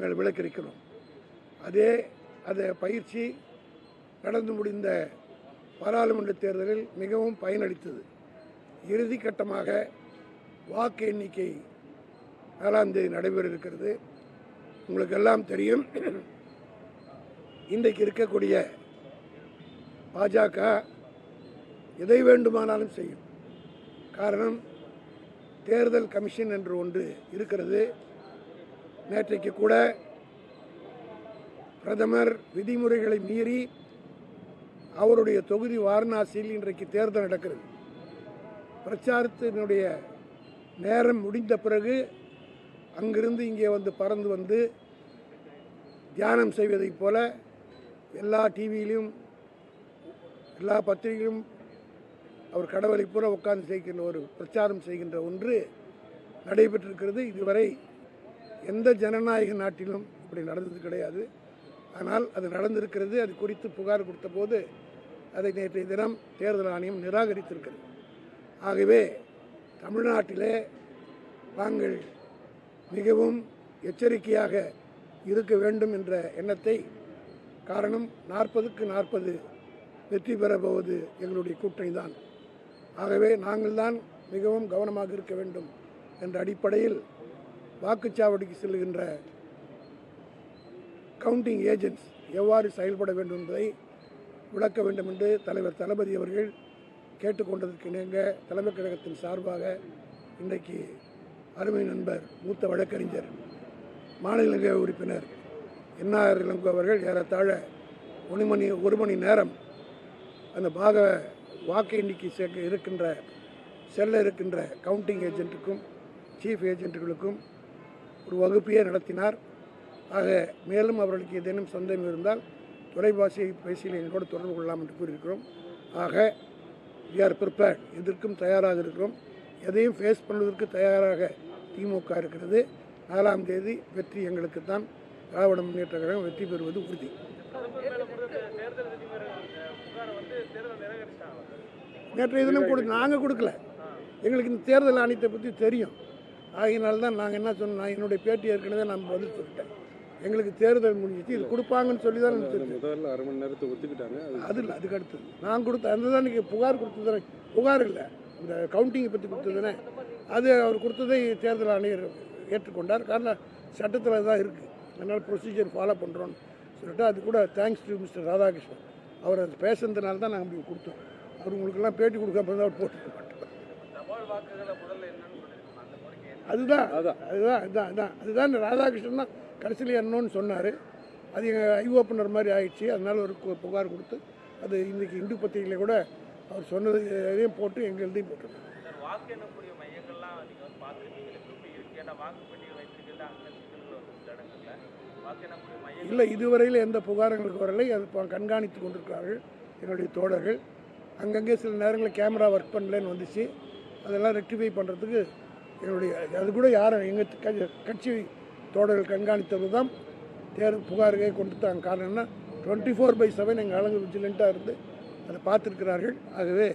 நாங்கள் விளக்கரிக்கிறோம். அதே அந்த பயிற்சி நடந்து முடிந்த பாராளுமன்ற தேர்தலில் மிகவும் பயனளித்தது. இறுதி கட்டமாக வாக்கு எண்ணிக்கை நாலாம் தேதி நடைபெற இருக்கிறது உங்களுக்கு எல்லாம் தெரியும் இன்றைக்கு இருக்கக்கூடிய பாஜக எதை வேண்டுமானாலும் செய்யும். காரணம் தேர்தல் கமிஷன் என்று ஒன்று இருக்கிறது. நேற்றைக்கு கூட பிரதமர் விதிமுறைகளை மீறி அவருடைய தொகுதி வாரணாசியில் இன்றைக்கு தேர்தல் நடக்கிறது. பிரச்சாரத்தினுடைய நேரம் முடிந்த பிறகு அங்கிருந்து இங்கே வந்து பறந்து வந்து தியானம் செய்வதைப் போல எல்லா டிவியிலும் எல்லா பத்திரிகையிலும் அவர் கடவுளை பூரா உட்கார்ந்து செய்கின்ற ஒரு பிரச்சாரம் செய்கின்ற ஒன்று நடைபெற்றிருக்கிறது. இதுவரை எந்த ஜனநாயக நாட்டிலும் இப்படி நடந்தது கிடையாது. ஆனால் அது நடந்திருக்கிறது. அது குறித்து புகார் கொடுத்த போது அதை நேற்றைய தினம் தேர்தல் ஆணையம் நிராகரித்திருக்கிறது. ஆகவே தமிழ்நாட்டிலே நாங்கள் மிகவும் எச்சரிக்கையாக இருக்க வேண்டும் என்ற எண்ணத்தை காரணம் நாற்பதுக்கு நாற்பது வெற்றி பெறப்போவது எங்களுடைய கூட்டணி தான். ஆகவே நாங்கள் தான் மிகவும் கவனமாக இருக்க வேண்டும் என்ற அடிப்படையில் வாக்குச்சாவடிக்கு செல்கின்ற கவுண்டிங் ஏஜென்ட்ஸ் எவ்வாறு செயல்பட வேண்டும் என்பதை விளக்க வேண்டும் என்று தலைவர் தளபதி அவர்கள் கேட்டுக்கொண்டதற்கு இணங்க தலைமைக் கழகத்தின் சார்பாக இன்றைக்கு அருமை நண்பர் மூத்த வழக்கறிஞர் மாநிலங்களவை உறுப்பினர் என்ஆர் இளங்கோ அவர்கள் ஏறத்தாழ ஒரு மணி ஒரு மணி நேரம் அந்த பாக வாக்கு எண்ணிக்கை சேர்க்க இருக்கின்ற செல்ல இருக்கின்ற கவுண்டிங் ஏஜென்ட்டுக்கும் சீஃப் ஏஜென்ட்டுகளுக்கும் ஒரு வகுப்பையே நடத்தினார். ஆக மேலும் அவர்களுக்கு ஏதேனும் சந்தேகம் இருந்தால் தொலைபாசி பேசியில் எங்களோடு தொடர்பு கொள்ளலாம் என்று கூறியிருக்கிறோம். ஆக வி ஆர் ப்ரிப்பேர்ட் எதற்கும் தயாராக இருக்கிறோம். எதையும் ஃபேஸ் பண்ணுவதற்கு தயாராக திமுக இருக்கிறது. நாலாம் தேதி வெற்றி எங்களுக்கு தான் திராவிட முன்னேற்ற கழகம் வெற்றி பெறுவது உறுதி. நேற்றைய தினம் கொடு நாங்கள் கொடுக்கல. எங்களுக்கு இந்த தேர்தல் ஆணையத்தை பற்றி தெரியும். ஆகையினால தான் நாங்கள் என்ன சொன்னோம்? நான் என்னுடைய பேட்டி ஏற்கனவே நான் பதில் சொல்லிட்டேன். எங்களுக்கு தேர்தல் முடிஞ்சிச்சு. இது கொடுப்பாங்கன்னு சொல்லி தான் முதல்ல அரை மணி நேரத்தை ஒத்துக்கிட்டாங்க. அது இல்லை அதுக்கு அடுத்தது. நான் கொடுத்த அந்த தான் நீங்கள் புகார் கொடுத்தது புகார் இல்லை. இந்த கவுண்டிங்கை பற்றி கொடுத்தது தானே அது அவர் கொடுத்ததை தேர்தல் ஆணையர் ஏற்றுக்கொண்டார். காரணம் சட்டத்தில் தான் இருக்குது அதனால் ப்ரொசீஜர் ஃபாலோ பண்ணுறோன்னு சொல்லிட்டு அது கூட தேங்க்ஸ் டு மிஸ்டர் ராதாகிருஷ்ணன். அவர் அது பேசுனதுனால தான் நாங்கள் அப்படி கொடுத்தோம். அவர் உங்களுக்கெல்லாம் பேட்டி கொடுக்காம இருந்தால் அவர் போட்டுக்க மாட்டோம் அதுதான் அதான். அதுதான் அதுதான் அதுதான் அதுதான் இந்த ராதாகிருஷ்ணன் தான் கடைசியில் என்னன்னு சொன்னார். அது எங்கள் ஐ ஓப்பனர் மாதிரி ஆயிடுச்சு. அதனால ஒரு புகார் கொடுத்து அது இன்றைக்கி இந்து பத்திரிகையில் கூட அவர் சொன்னது இதையும் போட்டு எங்களுதையும் மையங்கள் இல்லை இதுவரையில் எந்த புகாரங்களுக்கு வரலை. அது இப்போ கண்காணித்து கொண்டிருக்கிறார்கள் என்னுடைய தோழர்கள். அங்கங்கே சில நேரங்களில் கேமரா ஒர்க் பண்ணலன்னு வந்துச்சு. அதெல்லாம் ரெக்டிஃபை பண்ணுறதுக்கு என்னுடைய அது கூட யாரும் எங்கள் கட்சி தோழர்கள் கண்காணித்தது தான். தேர் புகாருக்கே கொடுத்தாங்க காரணம் என்ன? டுவெண்ட்டி ஃபோர் பை செவன் எங்கள் ஆளுங்க விஜிலண்ட்டாக இருந்து அதை பார்த்துருக்கிறார்கள். ஆகவே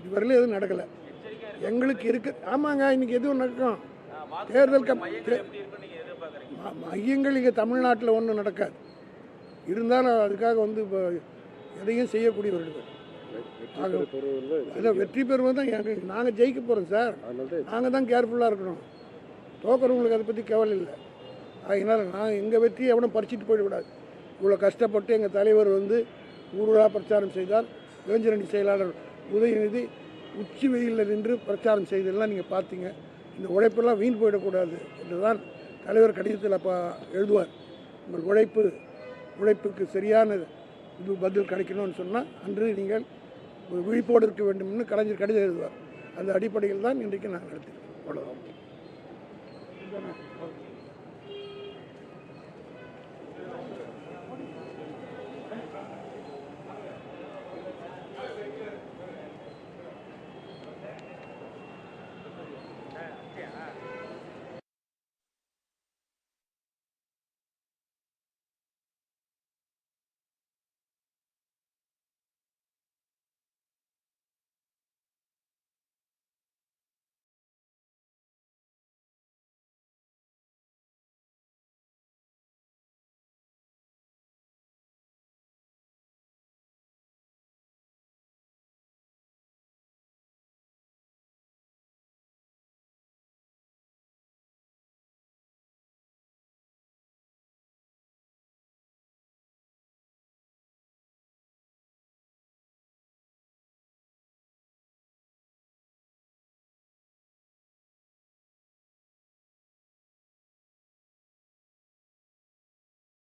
இதுவரையிலும் எதுவும் நடக்கலை. எங்களுக்கு இருக்கு ஆமாங்க இன்றைக்கி எதுவும் நடக்கும். தேர்தல் கம் தே- ம- மையங்கள் இங்கே தமிழ்நாட்டில் ஒன்றும் நடக்காது. இருந்தாலும் அதுக்காக வந்து இப்போ எதையும் செய்யக்கூடியவர்கள். அதான் வெற்றி பெறுவது தான் எங்களுக்கு நாங்கள் ஜெயிக்க போகிறோம் சார். நாங்கள் தான் கேர்ஃபுல்லாக இருக்கணும். தோக்கிறவங்களுக்கு அதை பற்றி கவலை இல்லை. அதனால் நாங்கள் எங்கள் வெற்றியை எவனும் பறிச்சிட்டு போயிடக்கூடாது இவ்வளோ கஷ்டப்பட்டு எங்கள் தலைவர் வந்து ஊருலாக பிரச்சாரம் செய்தார். இளைஞரணி செயலாளர் உதயநிதி உச்சி வெயிலில் நின்று பிரச்சாரம் செய்ததெல்லாம் நீங்கள் பார்த்தீங்க. இந்த உழைப்பெல்லாம் வீண் போயிடக்கூடாது என்று தான் தலைவர் கடிதத்தில் அப்போ எழுதுவார். உங்கள் உழைப்பு உழைப்புக்கு சரியான இது பதில் கிடைக்கணும்னு சொன்னால் அன்று நீங்கள் விழிப்போடு இருக்க வேண்டும்னு கலைஞர் கடிதம் எழுதுவார். அந்த அடிப்படையில் தான் இன்றைக்கு நான் நடத்திருக்கேன் அவ்வளோதான்